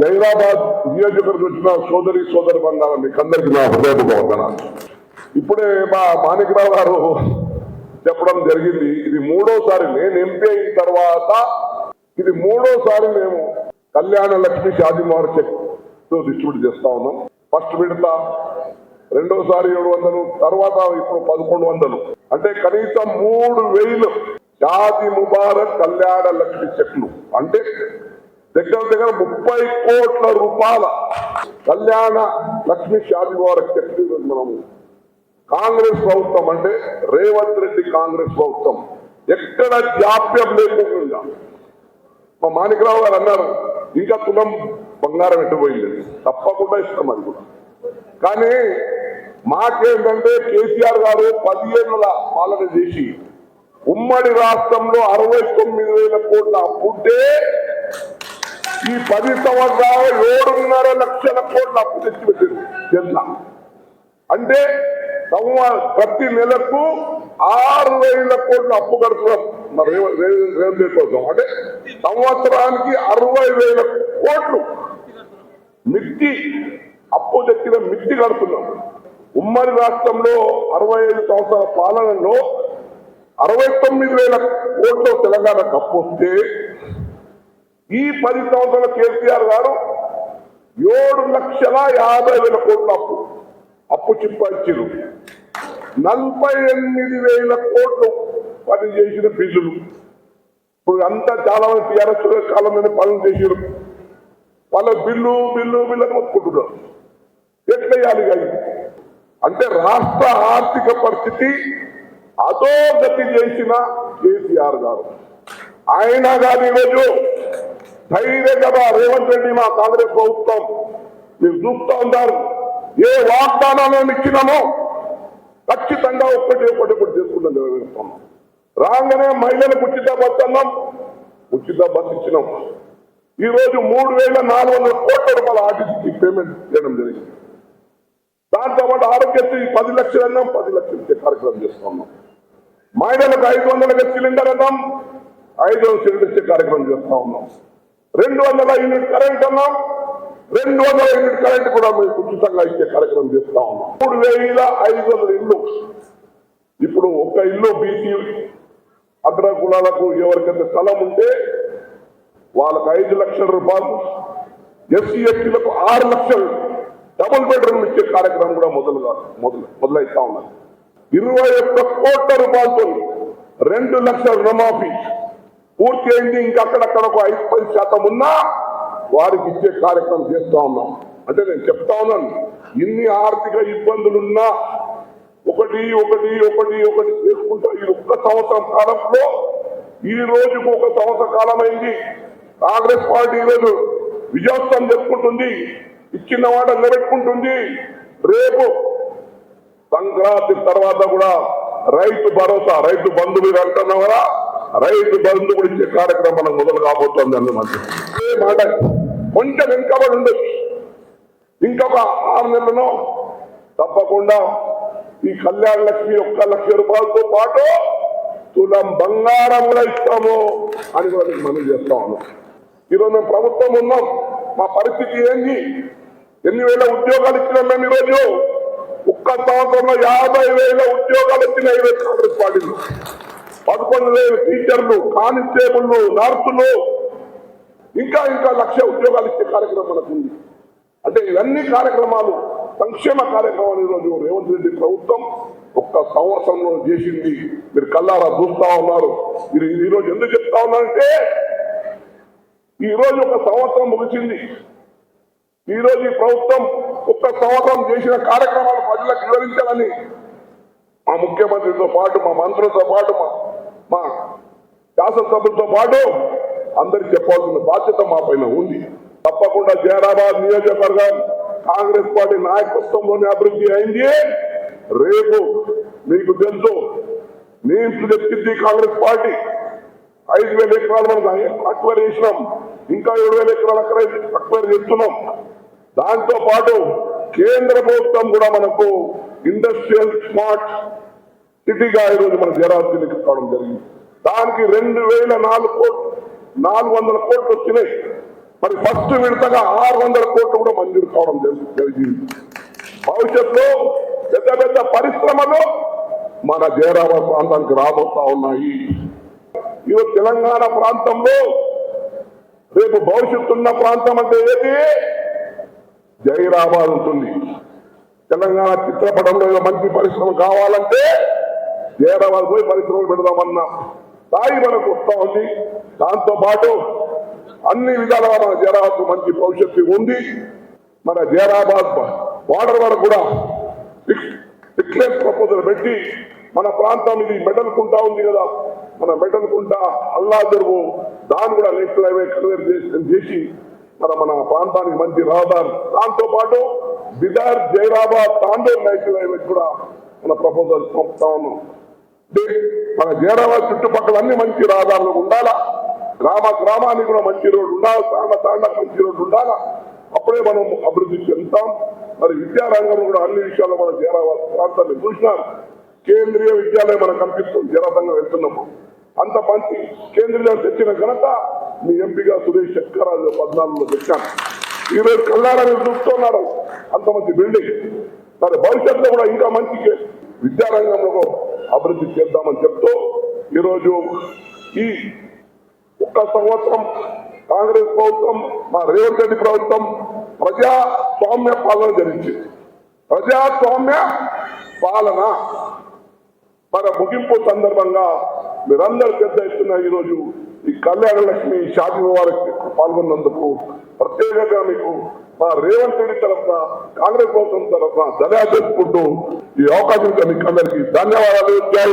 జైరాబాద్ నియోజకవర్గం వచ్చిన సోదరి సోదరి బంధాల మీకు నా హృదయపూర్వక వందనాలు. ఇప్పుడే మా మాణికరావు గారు చెప్పడం జరిగింది. ఇది మూడోసారి నేను ఎంపీ అయిన తర్వాత ఇది మూడోసారి మేము కళ్యాణ లక్ష్మి షాదీ చెక్తో డిస్ట్రిబ్యూట్ చేస్తా ఉన్నాం. ఫస్ట్ విడత రెండోసారి ఏడు వందలు తర్వాత ఇప్పుడు పదకొండు వందలు. అంటే కనీసం మూడు వేలు షాది ముబారక్ కళ్యాణ లక్ష్మి చెక్లు అంటే దగ్గర దగ్గర ముప్పై కోట్ల రూపాయల కళ్యాణ లక్ష్మి షాది ముబారక్ మనము కాంగ్రెస్ ప్రభుత్వం అంటే రేవంత్ రెడ్డి కాంగ్రెస్ ప్రభుత్వం. ఎక్కడ జాప్యం లేకుండా. మా మాణికరావు గారు అన్నారు ఇంకా తులం బంగారం ఎట్టుపోయింది తప్పకుండా ఇస్తాం అది కూడా. కానీ మాకేంటంటే కేసీఆర్ గారు పదిహేనుల పాలన చేసి ఉమ్మడి రాష్ట్రంలో అరవై తొమ్మిది వేల కోట్ల అప్పుంటే ఈ పది సంవత్సరాలు ఏడున్నర లక్షల కోట్ల అప్పు తెచ్చిపెట్టింది తెలుసా అంటే సంవ- ప్రతి నెలకు ఆరు వేల కోట్లు అప్పు కడుతున్నాం మరి రేవంత్ రెడ్డి కోసం. అంటే సంవత్సరానికి అరవై వేల కోట్లు. మిట్టి అప్పు తెచ్చిన మిట్టి కడుతున్నాం. ఉమ్మడి రాష్ట్రంలో అరవై ఐదు సంవత్సరాల పాలనలో అరవై తొమ్మిది వేల కోట్లు తెలంగాణకు అప్పు వస్తే ఈ పది సంవత్సరాల కేసీఆర్ గారు ఏడు లక్షల యాభై వేల కోట్ల అప్పు అప్పు చిప్పించారు నలభై ఎనిమిది వేల కోట్లు పని చేసిన బిల్లులు ఇప్పుడు అంతా చాలా మంది టీఆర్ఎస్ కాలంలోనే పనులు చేసారు వాళ్ళ బిల్లు బిల్లు బిల్లు అని మొత్తుకుంటున్నారు ఎట్లయ్యాలి కానీ అంటే రాష్ట్ర ఆర్థిక పరిస్థితి అధోగతి చేసిన కేసీఆర్ గారు. ఆయన గారు ఈరోజు ధైర్యంగా రేవంత్ రెడ్డి మా కాంగ్రెస్ ప్రభుత్వం. మీరు చూస్తూ ఉంటారు ఏ వాగ్దానాలను ఇచ్చినామో ఖచ్చితంగా ఒక్కటి ఒకటి ఒకటి చేసుకుంటాం నెరవేరుస్తాం రాగానే మహిళలకు ఉచిత బస్సు అన్నాం. ఉచిత బస్ ఇచ్చినాం. ఈరోజు మూడు వేల నాలుగు వందల కోట్ల రూపాయల ఆర్టీసీకి పేమెంట్ చేయడం జరిగింది. దాంతోపాటు ఆరోగ్యశ్రీ పది లక్షలు అన్నాం. పది లక్షలు కార్యక్రమం చేస్తున్నాం మహిళలకు ఐదు వందలకి సిలిండర్ అన్నాం. ఐదు వందల సిలిండర్ ఇచ్చే కార్యక్రమం చేస్తా ఉన్నాం. రెండు వందల యూనిట్ కరెంట్ అన్నాం. రెండు వందల యూనిట్ కరెంట్ కూడా మేము ఉచితంగా ఇచ్చే కార్యక్రమం చేస్తా ఉన్నాం. మూడు వేల ఐదు వందల ఇల్లు. ఇప్పుడు ఒక ఇల్లు బీసీ అగ్ర కులాలకు ఎవరికైతే స్థలం ఉంటే వాళ్ళకు ఐదు లక్షల రూపాయలు ఎస్సీ ఎస్టీలకు ఆరు లక్షలు డబుల్ బెడ్రూమ్ ఇచ్చే కార్యక్రమం కూడా మొదలుగా మొదలు మొదలైతా ఉన్నది. ఇరవై ఒక్క కోట్ల రూపాయలతో రెండు లక్షల రుణమాఫీ. పూర్తి అయింది ఇంకా ఒక ఐదు పది శాతం ఉన్నా వారికి ఇచ్చే కార్యక్రమం చేస్తా ఉన్నాం. అంటే నేను చెప్తా ఉన్నాను ఇన్ని ఆర్థిక ఇబ్బందులున్నా ఒకటి ఒకటి ఒకటి ఒకటి చేసుకుంటా ఈ ఒక్క సంవత్సరం కాలంలో ఈ రోజుకు ఒక సంవత్సర కాలం అయింది కాంగ్రెస్ పార్టీ ఈరోజు విజయోత్సవం చెప్పుకుంటుంది ఇచ్చిన మాట నిలబెట్టుకుంటుంది. రేపు సంక్రాంతి తర్వాత కూడా రైతు భరోసా రైతు బంధువులు అంటున్నా అంటున్నాం కదా రైతు బంధు కూడా ఇచ్చే కార్యక్రమం మొదలు కాబోతోంది అన్నమాట మాట. కొంచెం వెనుకబడి ఉండొచ్చు ఇంకొక ఆరు నెలలను తప్పకుండా ఈ కళ్యాణ లక్ష్మి ఒక్క లక్ష రూపాయలతో పాటు తులం బంగారం కూడా ఇస్తాము అని కూడా మనం చేస్తా ఉన్నాం ఈరోజు మేము ప్రభుత్వం ఉన్నాం. మా పరిస్థితి ఏంది? ఎన్ని వేల ఉద్యోగాలు ఇచ్చినాం మేము ఈరోజు? ఒక్క సంవత్సరంలో యాభై వేల ఉద్యోగాలు వచ్చినాయి కాంగ్రెస్ పార్టీలో. పదకొండు వేల టీచర్లు కానిస్టేబుల్లు నర్సులు ఇంకా ఇంకా లక్ష ఉద్యోగాలు ఇచ్చే కార్యక్రమం మనకు ఉంది. అంటే ఇవన్నీ కార్యక్రమాలు సంక్షేమ కార్యక్రమాలు ఈరోజు రేవంత్ రెడ్డి ప్రభుత్వం ఒక్క సంవత్సరంలో చేసింది. మీరు కల్లారా చూస్తా ఉన్నారు. మీరు ఈ రోజు ఎందుకు చెప్తా ఉన్నారంటే ఈ రోజు ఒక సంవత్సరం ముగిసింది. ఈ రోజు ఈ ప్రభుత్వం ఒక్క సంవత్సరం చేసిన కార్యక్రమాలు ప్రజలకు వివరించాలని మా ముఖ్యమంత్రితో పాటు మా మంత్రులతో పాటు మా మా శాసనసభ్యులతో పాటు అందరికి చెప్పాల్సిన బాధ్యత మా పైన ఉంది. తప్పకుండా జైరాబాద్ నియోజకవర్గం కాంగ్రెస్ పార్టీ నాయకత్వంలోనే అభివృద్ధి అయింది. రేపు మీకు తెలుసు నేను చెప్పింది కాంగ్రెస్ పార్టీ. ఐదు వేల ఎకరాలు మనం అక్వైర్ చేసినాం. ఇంకా ఏడు వేల ఎకరాలు అక్కడ అక్వైర్ చేస్తున్నాం. దాంతో పాటు కేంద్ర ప్రభుత్వం కూడా మనకు ఇండస్ట్రియల్ స్మార్ట్ సిటీగా ఈరోజు మన జయరాజ్ కావడం జరిగింది. దానికి రెండు వేల నాలుగు కోట్లు నాలుగు వందల కోట్లు వచ్చినాయి. మరి ఫస్ట్ విడతగా ఆరు వందల కోట్లు కూడా మంజూరు కావడం జరిగింది. భవిష్యత్తులో పెద్ద పెద్ద పరిశ్రమలు మన జయరామ ప్రాంతానికి రాబోతా ఉన్నాయి. ఈరోజు తెలంగాణ ప్రాంతంలో రేపు భవిష్యత్తు ఉన్న ప్రాంతం అంటే ఏది? జైరాబాద్ ఉంటుంది. తెలంగాణ చిత్రపటంలో మంచి పరిశ్రమ కావాలంటే జైరాబాద్ పోయి పరిశ్రమలు పెడదామన్న స్థాయి మనకు వస్తా ఉంది. దాంతోపాటు అన్ని విధాలుగా మన జైరాబాద్ మంచి భవిష్యత్తు ఉంది. మన జైరాబాద్ బార్డర్ వరకు కూడా డిక్లేర్ ప్రపోజల్ పెట్టి మన ప్రాంతం ఇది మెడల్ కుంటా ఉంది కదా. మన మెడల్ కుంటా అల్లా చెరువు దాన్ని కూడా నేషనల్ హైవే కన్వేర్ చేసి చేసి మన మన ప్రాంతానికి మంచి రహదారి. దాంతోపాటు బిదార్ జైరాబాద్ తాండూర్ నేషనల్ హైవే కూడా మన ప్రపోజల్ పంపుతా ఉన్నాం. మన జైరాబాద్ చుట్టుపక్కల అన్ని మంచి రహదారులు ఉండాలా? గ్రామ గ్రామానికి కూడా మంచి రోడ్డు ఉండాలి? తాండ తాండకు మంచి రోడ్డు ఉండాలా? అప్పుడే మనం అభివృద్ధి చెందుతాం. మరి విద్యారంగంలో కూడా అన్ని విషయాల్లో మనం జేరావా ప్రాంతాన్ని చూసినాం. కేంద్రీయ విద్యాలయం మనకు కనిపిస్తుంది. జనతంగా వెళ్తున్నాము అంత మంచి కేంద్రీయ తెచ్చిన ఘనత మీ ఎంపీగా సురేష్ శంకరాజు పద్నాలుగులో తెచ్చాను ఈ కళ్ళారని చూస్తున్నారు అంత మంచి బిల్డింగ్. మరి భవిష్యత్తులో కూడా ఇంకా మంచి విద్యారంగంలో అభివృద్ధి చేద్దామని చెప్తూ ఈరోజు ఈ ఒక్క సంవత్సరం కాంగ్రెస్ ప్రభుత్వం మా రేవంత్ రెడ్డి ప్రభుత్వం ప్రజాస్వామ్య పాలన జరిగించింది ప్రజాస్వామ్య పాలన. మన ముగింపు సందర్భంగా మీరందరూ పెద్ద ఎత్తున ఈరోజు ఈ కళ్యాణ లక్ష్మి షాది వారికి పాల్గొన్నందుకు ప్రత్యేకంగా మీకు మా రేవంత్ రెడ్డి తరఫున కాంగ్రెస్ ప్రభుత్వం తరఫున ధన్యవాదాలు తెలుపుకుంటూ ఈ అవకాశం మీకు అందరికీ ధన్యవాదాలు. జై